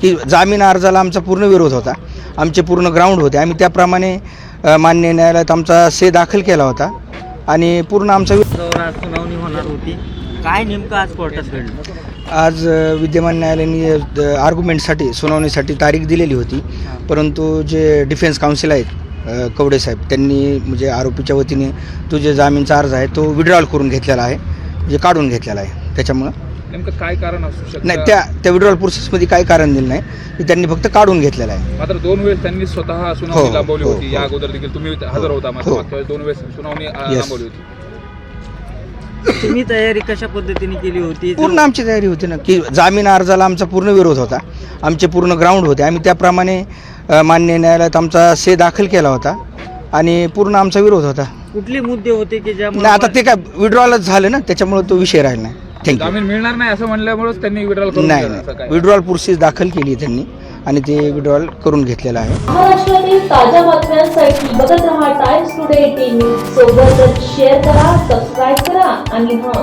की जामीन अर्जाला आमचा पूर्ण विरोध होता. आमचे पूर्ण ग्राउंड होते. आम्ही त्याप्रमाणे मान्य न्यायालयात आमचा से दाखल केला होता. आणि पूर्ण आमचा सुनावणी होणार होती. काय नेमकं आज कोर्टात घडलं? आज विद्यमान न्यायालयाने आर्ग्युमेंटसाठी सुनावणीसाठी तारीख दिलेली होती. परंतु जे डिफेन्स काउन्सिल आहेत कवडे साहेब त्यांनी म्हणजे आरोपीच्या वतीने तो जे जामीनचा अर्ज आहे तो विड्रॉल करून घेतलेला आहे. म्हणजे काढून घेतलेला आहे. त्याच्यामुळं नेमकं काय कारण असू शकतं? नाही त्या त्या विड्रॉल प्रोसेसमध्ये काही कारण दिलं नाही. की त्यांनी फक्त काढून घेतलेलं आहे. मात्र दोन वेळेस त्यांनी स्वतः हो, सुनावणी लांबवली हो, होती. या हो. अगोदर देखील तुम्ही हजर होता मात्र हो. मागच्या वेळेस दोन वेळेस सुनावणी Yes. लांबवली होती. तुम्ही तयारी कशा पद्धतीने केली होती? पूर्ण आमची तयारी होती ना की जामीन अर्जाला आमचा पूर्ण विरोध होता. आमचे पूर्ण ग्राउंड होते. आम्ही त्याप्रमाणे अ, मान्य न्यायालयात आमचा से दाखल केला होता आणि पूर्ण आमचा विरोध होता. कुठले मुद्दे होते की ज्यामुळे नाही आता ते काय विड्रॉलच झालं ना त्याच्यामुळे तो विषय राहिला नाही. थँक्यू जामीन मिळणार नाही असं म्हणल्यामुळेच त्यांनी विड्रॉल करून नाही घेतलं असं काय नाही विड्रॉल प्रोसेस दाखल केली आहे त्यांनी आणि ते विड्रॉल करून घेतलेलं आहे. महाराष्ट्रातील ताज्या बातम्यांसाठी बघत रहा टाइम्स टुडे टीव्ही. सोबतच शेअर करा सबस्क्राईब करा आणि हां